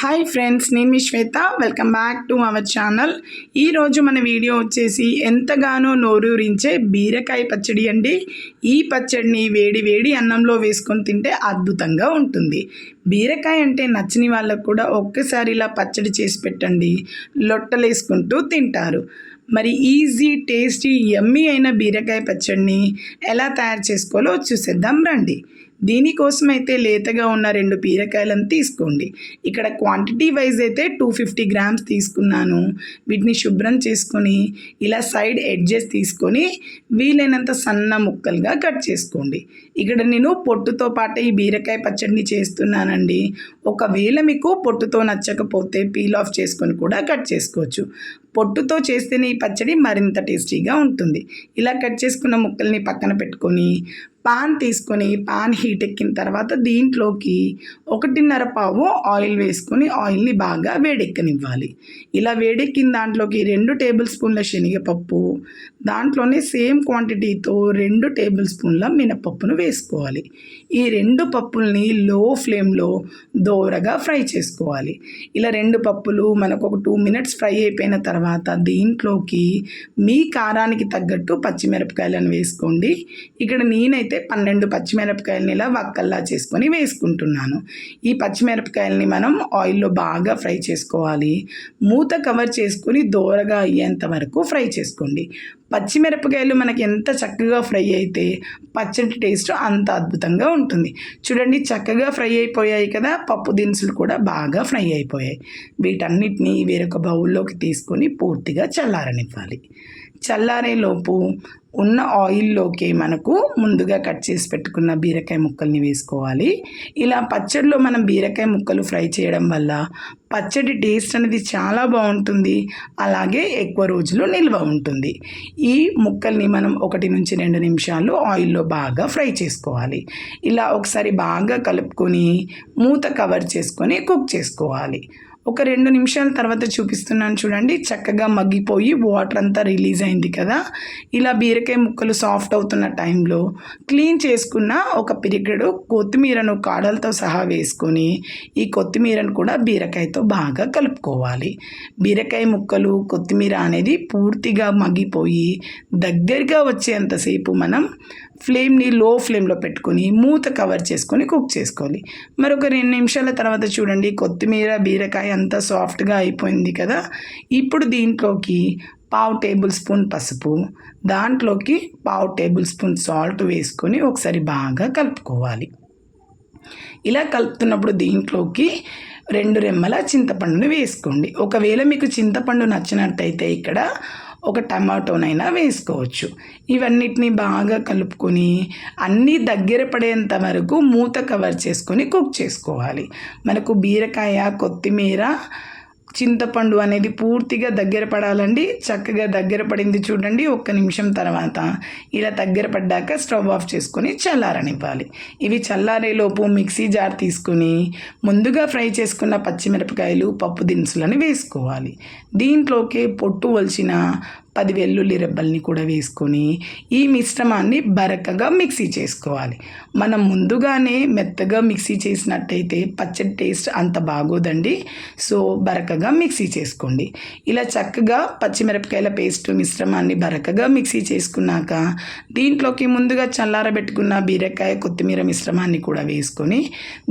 Hi friends నేను మీ Shweta. Welcome back to our channel. ఈరోజు మన వీడియో వచ్చేసి ఎంతగానో నోరూరించే బీరకాయ పచ్చడి అండి. ఈ పచ్చడిని వేడి వేడి అన్నంలో వేసుకొని తింటే అద్భుతంగా ఉంటుంది. బీరకాయ అంటే నచ్చని వాళ్ళకు కూడా ఒక్కసారి ఇలా పచ్చడి చేసి పెట్టండి. లొట్టలేసుకుంటూ తింటారు. మరి ఈజీ టేస్టీ యమ్మీ అయిన బీరకాయ పచ్చడిని ఎలా తయారు చేసుకోవాలో చూసేద్దాం రండి. దీనికోసం అయితే లేతగా ఉన్న రెండు బీరకాయలను తీసుకోండి. ఇక్కడ క్వాంటిటీ వైజ్ అయితే టూ ఫిఫ్టీ గ్రామ్స్ తీసుకున్నాను. వీటిని శుభ్రం చేసుకొని ఇలా సైడ్ ఎడ్జెస్ తీసుకొని వీలైనంత సన్న ముక్కలుగా కట్ చేసుకోండి. ఇక్కడ నేను పొట్టుతో పాటు ఈ బీరకాయ పచ్చడిని చేస్తున్నానండి. ఒకవేళ మీకు పొట్టుతో నచ్చకపోతే పీల్ ఆఫ్ చేసుకొని కూడా కట్ చేసుకోవచ్చు. పొట్టుతో చేస్తేనే ఈ పచ్చడి మరింత టేస్టీగా ఉంటుంది. ఇలా కట్ చేసుకున్న ముక్కల్ని పక్కన పెట్టుకొని పాన్ తీసుకొని పాన్ హీట్ ఎక్కిన తర్వాత దీంట్లోకి ఒకటిన్నర పావు ఆయిల్ వేసుకొని ఆయిల్ని బాగా వేడెక్కనివ్వాలి. ఇలా వేడెక్కిన దాంట్లోకి రెండు టేబుల్ స్పూన్ల శనగపప్పు దాంట్లోనే సేమ్ క్వాంటిటీతో రెండు టేబుల్ స్పూన్ల మినపప్పును వేసుకోవాలి. ఈ రెండు పప్పుల్ని లో ఫ్లేమ్లో దోరగా ఫ్రై చేసుకోవాలి. ఇలా రెండు పప్పులు మనకు ఒక టూ మినిట్స్ ఫ్రై అయిపోయిన తర్వాత దీంట్లోకి మీ కారానికి తగ్గట్టు పచ్చిమిరపకాయలను వేసుకోండి. ఇక్కడ నేనైతే పన్నెండు పచ్చిమిరపకాయలని ఇలా వక్కల్లా చేసుకొని వేసుకుంటున్నాను. ఈ పచ్చిమిరపకాయలని మనం ఆయిల్లో బాగా ఫ్రై చేసుకోవాలి. మూత కవర్ చేసుకొని దోరగా అయ్యేంత వరకు ఫ్రై చేసుకోండి. పచ్చిమిరపకాయలు మనకి ఎంత చక్కగా ఫ్రై అయితే పచ్చడి టేస్ట్ అంత అద్భుతంగా ఉంటుంది. చూడండి చక్కగా ఫ్రై అయిపోయాయి కదా పప్పు దినుసులు కూడా బాగా ఫ్రై అయిపోయాయి. వీటన్నిటిని వేరొక బౌల్లోకి తీసుకొని పూర్తిగా చల్లారనివ్వాలి. చల్లారేలోపు ఉన్న ఆయిల్లోకి మనకు ముందుగా కట్ చేసి పెట్టుకున్న బీరకాయ ముక్కల్ని వేసుకోవాలి. ఇలా పచ్చడిలో మనం బీరకాయ ముక్కలు ఫ్రై చేయడం వల్ల పచ్చడి టేస్ట్ అనేది చాలా బాగుంటుంది. అలాగే ఎక్కువ రోజులు నిల్వ ఉంటుంది. ఈ ముక్కల్ని మనం ఒకటి నుంచి రెండు నిమిషాలు ఆయిల్లో బాగా ఫ్రై చేసుకోవాలి. ఇలా ఒకసారి బాగా కలుపుకొని మూత కవర్ చేసుకొని కుక్ చేసుకోవాలి. ఒక రెండు నిమిషాల తర్వాత చూపిస్తున్నాను చూడండి. చక్కగా మగ్గిపోయి వాటర్ అంతా రిలీజ్ అయింది కదా. ఇలా బీరకాయ ముక్కలు సాఫ్ట్ అవుతున్న టైంలో క్లీన్ చేసుకున్న ఒక పిరిగడు కొత్తిమీరను కాడలతో సహా వేసుకొని ఈ కొత్తిమీరను కూడా బీరకాయతో బాగా కలుపుకోవాలి. బీరకాయ ముక్కలు కొత్తిమీర అనేది పూర్తిగా మగ్గిపోయి దగ్గరగా వచ్చేంతసేపు మనం ఫ్లేమ్ని లో ఫ్లేమ్లో పెట్టుకొని మూత కవర్ చేసుకొని కుక్ చేసుకోవాలి. మరొక రెండు నిమిషాల తర్వాత చూడండి కొత్తిమీర బీరకాయ అంతా సాఫ్ట్గా అయిపోయింది కదా. ఇప్పుడు దీంట్లోకి పావు టేబుల్ స్పూన్ పసుపు దాంట్లోకి పావు టేబుల్ స్పూన్ సాల్ట్ వేసుకొని ఒకసారి బాగా కలుపుకోవాలి. ఇలా కలుపుతున్నప్పుడు దీంట్లోకి రెండు రెమ్మల చింతపండుని వేసుకోండి. ఒకవేళ మీకు చింతపండు నచ్చినట్టయితే ఇక్కడ ఒక టమాటోనైనా వేసుకోవచ్చు. ఇవన్నిటిని బాగా కలుపుకొని అన్నీ దగ్గర పడేంత వరకు మూత కవర్ చేసుకొని కుక్ చేసుకోవాలి. మనకు బీరకాయ కొత్తిమీర చింతపండు అనేది పూర్తిగా దగ్గర పడాలండి. చక్కగా దగ్గర పడింది చూడండి. ఒక్క నిమిషం తర్వాత ఇలా దగ్గర పడ్డాక స్టవ్ ఆఫ్ చేసుకొని చల్లారనివ్వాలి. ఇవి చల్లారేలోపు మిక్సీ జార్ తీసుకుని ముందుగా ఫ్రై చేసుకున్న పచ్చిమిరపకాయలు పప్పు దినుసులను వేసుకోవాలి. దీంట్లోకి పొట్టు వలిచిన పది వెల్లుల్లి రెబ్బల్ని కూడా వేసుకొని ఈ మిశ్రమాన్ని బరకగా మిక్సీ చేసుకోవాలి. మనం ముందుగానే మెత్తగా మిక్సీ చేసినట్టయితే పచ్చడి టేస్ట్ అంత బాగోదండి. సో బరకగా మిక్సీ చేసుకోండి. ఇలా చక్కగా పచ్చిమిరపకాయల పేస్ట్ మిశ్రమాన్ని బరకగా మిక్సీ చేసుకున్నాక దీంట్లోకి ముందుగా చల్లారబెట్టుకున్న బీరకాయ కొత్తిమీర మిశ్రమాన్ని కూడా వేసుకొని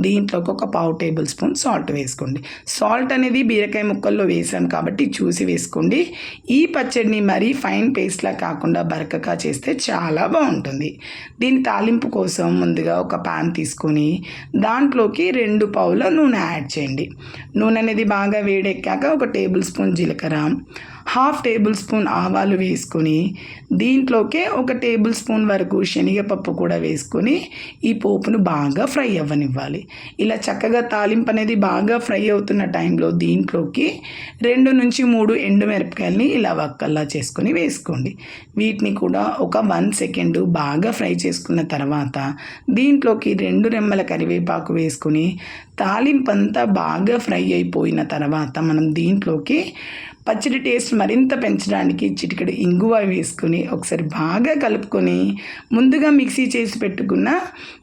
దీంట్లోకి ఒక పావు టేబుల్ స్పూన్ సాల్ట్ వేసుకోండి. సాల్ట్ అనేది బీరకాయ ముక్కల్లో వేసాం కాబట్టి చూసి వేసుకోండి. ఈ పచ్చడిని మరీ ఫైన్ పేస్ట్లా కాకుండా బరకగా చేస్తే చాలా బాగుంటుంది. దీని తాలింపు కోసం ముందుగా ఒక పాన్ తీసుకొని దాంట్లోకి రెండు పావుల నూనె యాడ్ చేయండి. నూనె అనేది బాగా వేడెక్కాక ఒక టేబుల్ స్పూన్ జీలకర్ర హాఫ్ టేబుల్ స్పూన్ ఆవాలు వేసుకొని దీంట్లోకే ఒక టేబుల్ స్పూన్ వరకు శనగపప్పు కూడా వేసుకొని ఈ పోపును బాగా ఫ్రై అవ్వనివ్వాలి. ఇలా చక్కగా తాలింపు అనేది బాగా ఫ్రై అవుతున్న టైంలో దీంట్లోకి రెండు నుంచి మూడు ఎండు మిరపకాయలని ఇలా వక్కల్లా చేసుకొని వేసుకోండి. వీటిని కూడా ఒక వన్ సెకండ్ బాగా ఫ్రై చేసుకున్న తర్వాత దీంట్లోకి రెండు రెమ్మల కరివేపాకు వేసుకొని తాలింపు అంతా బాగా ఫ్రై అయిపోయిన తర్వాత మనం దీంట్లోకి పచ్చడి టేస్ట్ మరింత పెంచడానికి చిటికెడు ఇంగువ వేసుకొని ఒకసారి బాగా కలుపుకొని ముందుగా మిక్సీ చేసి పెట్టుకున్న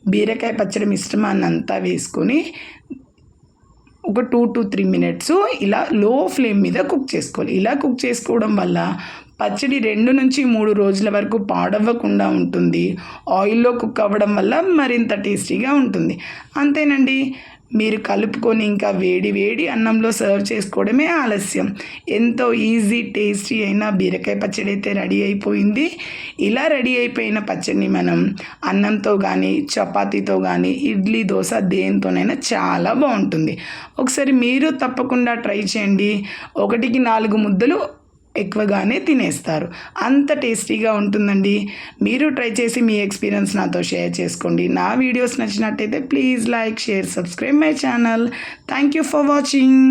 బీరకాయ పచ్చడి మిశ్రమాన్ని అంతా వేసుకొని ఒక టూ టు త్రీ మినిట్స్ ఇలా లో ఫ్లేమ్ మీద కుక్ చేసుకోవాలి. ఇలా కుక్ చేసుకోవడం వల్ల పచ్చడి రెండు నుంచి మూడు రోజుల వరకు పాడవ్వకుండా ఉంటుంది. ఆయిల్లో కుక్ అవ్వడం వల్ల మరింత టేస్టీగా ఉంటుంది. అంతేనండి. మీరు కలుపుకొని ఇంకా వేడి వేడి అన్నంలో సర్వ్ చేసుకోవడమే ఆలస్యం. ఎంతో ఈజీ టేస్టీ అయిన బీరకాయ పచ్చడి అయితే రెడీ అయిపోయింది. ఇలా రెడీ అయిపోయిన పచ్చడిని మనం అన్నంతో కానీ చపాతీతో కానీ ఇడ్లీ దోశ దేనితోనైనా చాలా బాగుంటుంది. ఒకసారి మీరు తప్పకుండా ట్రై చేయండి. ఒకటికి నాలుగు ముద్దలు ఎక్కువగానే తినేస్తారు. అంత టేస్టీగా ఉంటుందండి. మీరు ట్రై చేసి మీ ఎక్స్పీరియన్స్ నాతో షేర్ చేసుకోండి. నా వీడియోస్ నచ్చినట్టయితే please like share subscribe my channel. Thank you for watching.